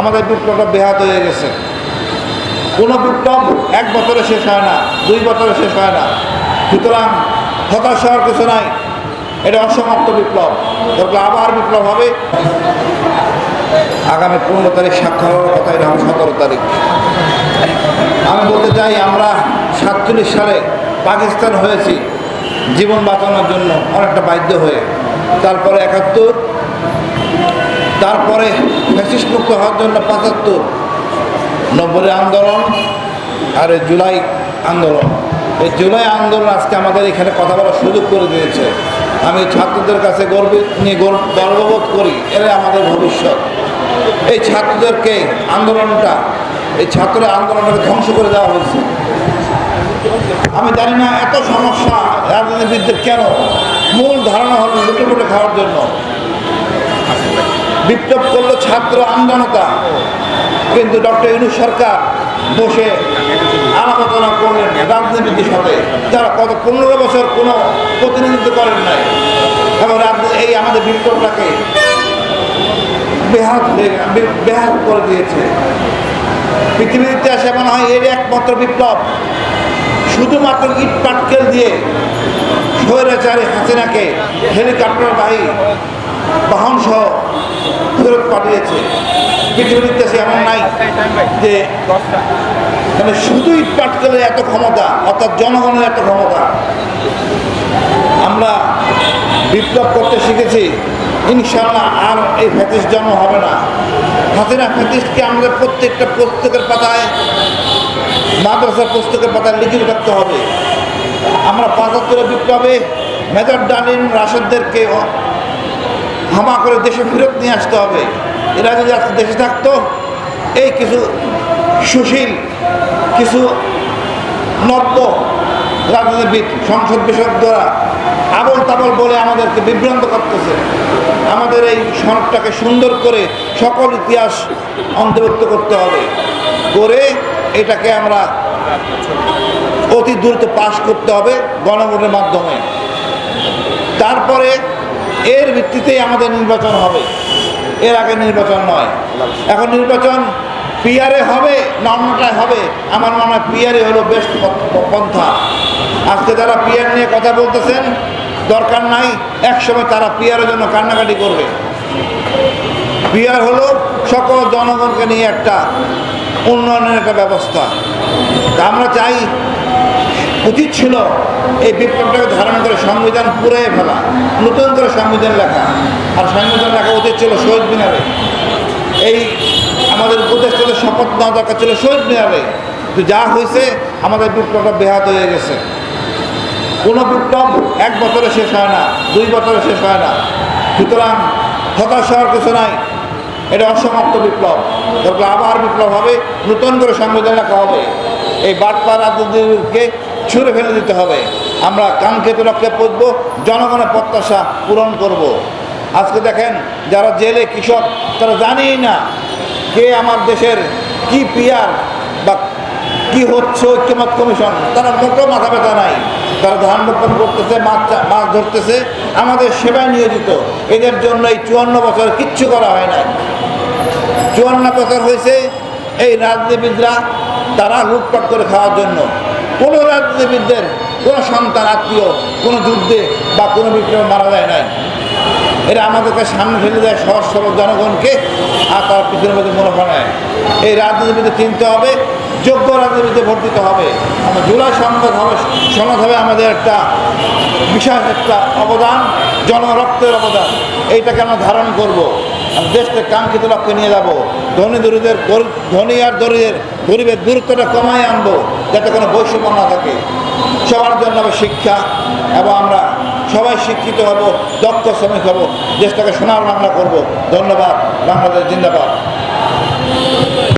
আমাদের বিপ্লবটা বেহাত হয়ে গেছে। কোনো বিপ্লব এক বছরে শেষ হয় না, দুই বছরে শেষ হয় না। সুতরাং হতাশ হওয়ার কিছু নাই। এটা অসমাপ্ত বিপ্লব। তারপরে আবার বিপ্লব হবে। আগামী পনেরো তারিখ স্বাক্ষর হওয়ার কথা, এটা হবে সতেরো তারিখ। আমি বলতে চাই, আমরা সাতচল্লিশ সালে পাকিস্তান হয়েছি জীবন বাঁচানোর জন্য অনেকটা বাধ্য হয়ে। তারপরে একাত্তর তারপরে ফ্যাসিস্ট মুক্ত হওয়ার জন্য পঁচাত্তর। নব্বই আন্দোলন আর জুলাই আন্দোলন। এই জুলাই আন্দোলন আজকে আমাদের এখানে কথা বলার সুযোগ করে দিয়েছে। আমি ছাত্রদের কাছে গর্ব নিয়ে গর্ব- গর্ববোধ করি। এরা আমাদের ভবিষ্যৎ। এই ছাত্রদেরকে আন্দোলনটা, এই ছাত্র আন্দোলনটাকে ধ্বংস করে দেওয়া হয়েছে। আমি জানি না এত সমস্যা রাজনীতিবিদদের কেন। মূল ধারণা হলো লুটে লুটে খাওয়ার জন্য। বিপ্লব করল ছাত্র আন্দোলনতা কিন্তু ডক্টর ইউনুস সরকার বসে আলাপনা করলেন রাজনীতিবিদদের সাথে। যারা কত পনেরো বছর কোনো প্রতিনিধিত্ব করেন নাই, এবং এই আমাদের বিপ্লবটাকে বেহাত হয়ে- বেহাত করে দিয়েছে। পৃথিবীর ইতিহাসে মনে হয় এর একমাত্র বিপ্লব। শুধুমাত্র ইট পাটকেল দিয়ে স্বৈরাচারী হাসিনাকে বাহন সহ পাঠিয়েছে। পৃথিবীর ইতিহাসে এমন নাই যে মানে শুধু ইট পাটকেলে এত ক্ষমতা, অর্থাৎ জনগণের এত ক্ষমতা। আমরা বিপ্লব করতে শিখেছি ইনশাল্লাহ আর এই ফ্যাতিস জন্ম হবে না। হাসিনা ফ্যাতিসকে আমাদের প্রত্যেকটা পুস্তকের পাতায়, মাদ্রাসার পুস্তকের পাতায় লিখিত রাখতে হবে। আমরা পঁচাত্তরের বিপ্লবে মেজর ডালিন রাশেদদেরকে হামা করে দেশে ফেরত নিয়ে আসতে হবে। এরা যদি আজকে দেশে থাকতো, এই কিছু সুশীল, কিছু নব্য রাজনীতিবিদ, সংসদ বিশেষজ্ঞরা আবল তাবল বলে আমাদেরকে বিভ্রান্ত করতেছে। আমাদের এই সনদটাকে সুন্দর করে সকল ইতিহাস অন্তর্ভুক্ত করতে হবে। করে এটাকে আমরা অতি দ্রুত পাশ করতে হবে গণভোটের মাধ্যমে। তারপরে এর ভিত্তিতেই আমাদের নির্বাচন হবে। এর আগে নির্বাচন নয়। এখন নির্বাচন পিয়ারে হবে না অন্যটায় হবে। আমার মনে হয় পিয়ারে হলো বেস্ট পন্থা। আজকে যারা পিয়ার নিয়ে কথা বলতেছেন, দরকার নাই, একসময় তারা পিয়ারের জন্য কান্নাকাটি করবে। পিয়ার হলো সকল জনগণকে নিয়ে একটা উন্নয়নের একটা ব্যবস্থা। তা আমরা চাই উচিত ছিল এই বিপ্লবটাকে ধারণ করে সংবিধান পুরে ফেলা, নতুন করে সংবিধান লেখা। আর সংবিধান লেখা উচিত ছিল শহীদ মিনারে। এই আমাদের উপদেষ্টাদের শপথ নেওয়া দরকার ছিল শহীদ মিনারে। কিন্তু যা হয়েছে, আমাদের বিপ্লবটা বেহাত হয়ে গেছে। কোনো বিপ্লব এক বছরে শেষ হয় না, দুই বছরে শেষ হয় না। সুতরাং হতাশ হওয়ার কিছু নাই। এটা অসমাপ্ত বিপ্লব। তারপরে আবার বিপ্লব হবে, নতুন করে সংবিধান লেখা হবে। এই বাটপা রাজনীতিকে ছুঁড়ে ফেলে দিতে হবে। আমরা কাঙ্ক্ষিত লক্ষ্যে পৌঁছবো, জনগণের প্রত্যাশা পূরণ করব। আজকে দেখেন, যারা জেলে কৃষক, তারা জানেই না কে আমার দেশের কি পিয়ার বা কি হচ্ছে ঐক্যমত কমিশন। তারা মোটেও মাথা ব্যথা নাই। তারা ধান রোপণ করতেছে, মাছ মাছ ধরতেছে। আমাদের সেবায় নিয়োজিত। এদের জন্য এই চুয়ান্ন বছর কিচ্ছু করা হয় নাই। চুয়ান্ন বছর হয়েছে, এই রাজনীতিবিদরা তারা লুটপাট করে খাওয়ার জন্য। কোনো রাজনীতিবিদদের, কোনো সন্তান আত্মীয়, কোনো যুদ্ধে বা কোনো বিপ্লবে মারা যায় নাই। এরা আমাদেরকে সামনে ফেলে দেয় সহজ সরল জনগণকে, আর তার পিছনের মধ্যে মুনাফা নেয়। এই রাজনীতিবিদে চিনতে হবে, যোগ্য রাজনীতিতে ভোট দিতে হবে। আমরা জুলাই সংবাদ হবে সমাজ হবে আমাদের একটা বিশাল একটা অবদান, জনরক্তের অবদান। এইটাকে আমরা ধারণ করব। দেশকে কাঙ্ক্ষিত লক্ষ্যে নিয়ে যাব। ধনী দরিদ্রের ধনী আর দরিদ্রের গরিবের দূরত্বটা কমায় আনব, যাতে কোনো বৈষম্য না থাকে। সবার জন্য হবে শিক্ষা এবং আমরা সবাই শিক্ষিত হব, দক্ষ শ্রমিক হব, দেশটাকে সোনার বাংলা করব। ধন্যবাদ, বাংলাদেশ জিন্দাবাদ।